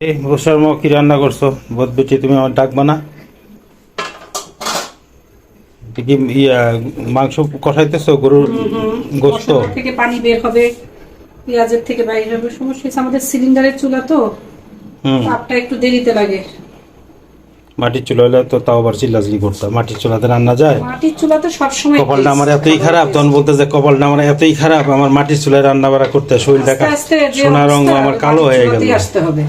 এই বসার মো কি রান্না করছ? বেটি তুমি আমার ডাকবা না কি ইয়া মাংস কষাইতেছো গরুর গোস্ত? থেকে পানি বের হবে পেঁয়াজের থেকে বাইরে হবে। সমস্যা হচ্ছে আমাদের সিলিন্ডারের চুলা তো। তাপটা একটু দেরিতে লাগে। মাটির চুলা হলে তো তাও আবার চিল্লাচিল্লি করতাম মাটির চুলাতে রান্না যায়? মাটির চুলা তো সবসময় কপালটা আমার এতই খারাপ তখন বলতে যে কপালটা আমার এতই খারাপ আমার মাটির চুলায় রান্না বাড়া করতে শরীরটা সোনা রঙ আমার কালো হয়ে গেল। আসতে হবে।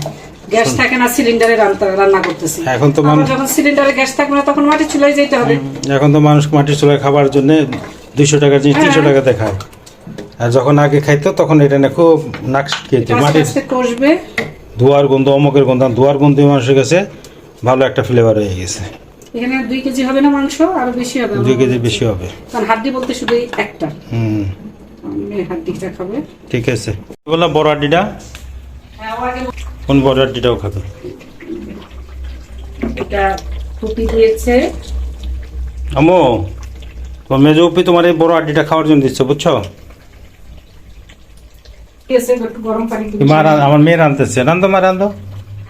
গ্যাস থাকে না সিলিন্ডারে রান্না- করতেছি। এখন তো মানুষ যখন সিলিন্ডারে গ্যাস থাকবে না তখন মাটির চুলায় যেতে হবে। এখন তো মানুষ মাটির চুলায় খাবার জন্য দুইশো টাকার জিনিস তিনশো হ্যাঁ। টাকাতে খায় আর যখন আগে খাইতো তখন এটা না খুব নাক খেয়েছে। মাটির কষবে। ধোয়ার গন্ধ অমকের গন্ধ ধোয়ার গন্ধ মানুষের কাছে ভালো একটা ফ্লেভার হয়ে গেছে। এখানে দুই কেজি হবে না মাংস আরও বেশি হবে দুই কেজি বেশি হবে। কারণ হাড্ডি বলতে শুধু একটা। হুম। হাড্ডিটা খাবে। ঠিক আছে। বললাম বড় আড্ডিটা হ্যাঁ কোন বড় আড্ডিটাও খাবে। এটা ফুটি দিয়েছে। আমো তোমার মেজো উপি তোমার এই বড় আড্ডিটা খাওয়ার জন্য দিচ্ছে বুঝছ। মা আমার মেয়ে রাঁধতেছে রান্ধো মা রান্ধো।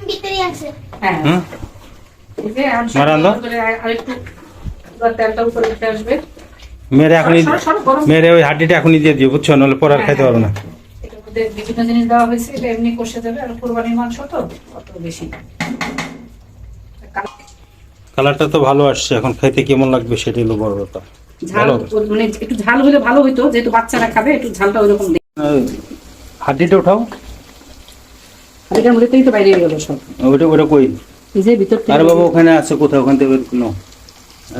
ভিতরে আছে। হ্যাঁ। উঠে আসবে। মেয়েরে এখনই। মেয়েরে ওই হাড্ডিটা এখনই দিয়ে দিও বুঝছ? নাহলে পরে আর খাইতে পারব না। বিভিন্ন জিনিস দেওয়া হয়েছে এটা এমনি কষে যাবে আর কোরবানির মাংস তো অত বেশি কালারটা তো ভালো আসছে এখন খাইতে কেমন লাগবে সেটাই হলো বড় ব্যাপার ঝাল মানে একটু ঝাল হলে ভালো হইতো যেহেতু বাচ্চারা খাবে একটু ঝালটা ওইরকম হাড্ডিটা উঠাও মধ্যে তো বাইরে গেল সব। ওইটা কই? এই যে ভিতর আরে বাবা ওখানে আছে কোথাও ওখান থেকে বের কোনো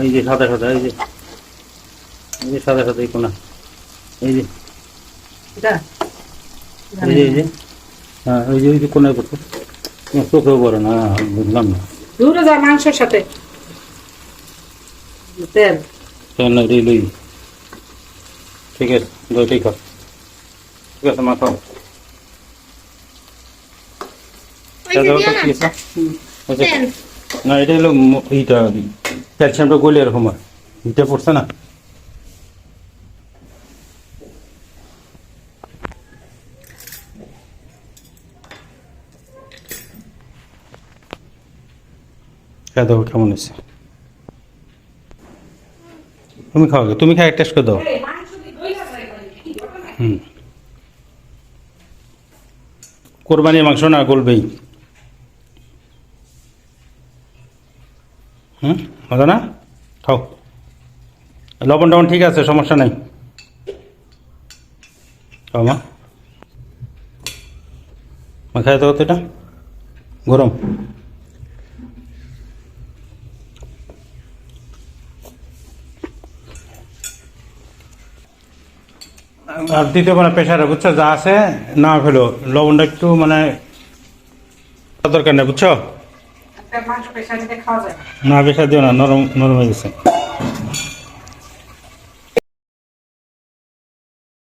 এই যে সাদা সাদা এই যে। এই যে সাদা সাদা এই কোনা। এই যে। এটা? এই যে যে হ্যাঁ ওই যে ওই যে কোনায় করতো চোখেও পড়ে না বুঝলাম না। দূরে যা মাংসের সাথে। তেল। কেন না রে লই। ঠিক আছে দুইটাই খাও। ঠিক আছে মা খাও। না? এটা হলো ক্যালসিয়ামটা গলে এরকম হয়। এটা পড়ছে না? খেয়ে দাও কেমন হয়েছে। তুমি খাও তুমি খাই টেস্ট করে দাও। হুম। কোরবানির মাংস না গলবেই হুম মজা না? খাও। লবণ টবণ ঠিক আছে, সমস্যা নাই। খাও মা। মা খাই দাও তো এটা। গরম। আর দ্বিতীয় মানে প্রেশারে বুঝছ যা আছে না ফেলো। লবণটা একটু মানে দরকার নেই বুঝছ? না। প্রেশার দিও না নরম নরম হয়ে গেছে।